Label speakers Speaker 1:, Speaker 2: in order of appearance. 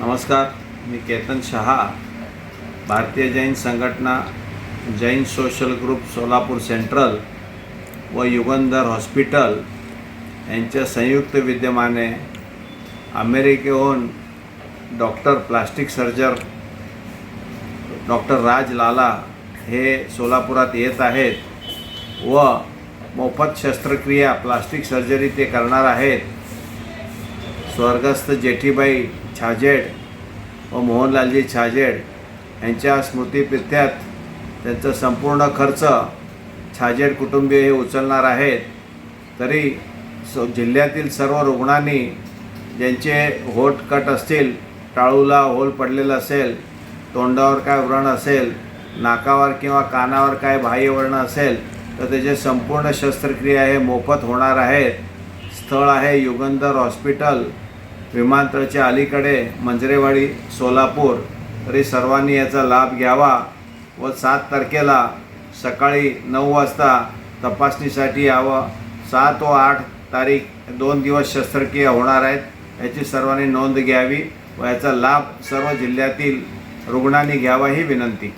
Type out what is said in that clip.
Speaker 1: नमस्कार मी Ketan Shah Bharatiya Jain Sanghatana Jain social group Solapur central व Yugandhar hospital यांच्या संयुक्त विद्यमाने अमेरिकेहून doctor plastic surgeon doctor Raj Lala हे सोलापुरात येत आहेत व मोफत शस्त्रक्रिया प्लास्टिक सर्जरी ते करणार आहेत. स्वर्गस्थ जेठीबाई छाजेड व मोहनलालजी छाजेड यांच्या स्मृतीप्रित्यात त्यांचा संपूर्ण खर्च छाजेड कुटुंबीय हे उचलणार आहेत. तरी स जिल्ह्यातील सर्व रुग्णांनी ज्यांचे होट कट असतील टाळूला होल पडलेलं असेल तोंडावर काय व्रण असेल नाकावर किंवा कानावर काय बाह्य बाह्यवर्ण असेल तर त्याचे संपूर्ण शस्त्रक्रिया हे मोफत होणार आहेत. स्थळ आहे युगंधर हॉस्पिटल. विमानतळच्या अलीकडे मंजरेवाडी सोलापूर तरी सर्वांनी याचा लाभ घ्यावा व सात तारखेला सकाळी नऊ वाजता तपासणीसाठी यावं. सात व आठ तारीख दोन दिवस शस्त्रक्रिया होणार आहेत याची सर्वांनी नोंद घ्यावी व याचा लाभ सर्व जिल्ह्यातील रुग्णांनी घ्यावा ही विनंती.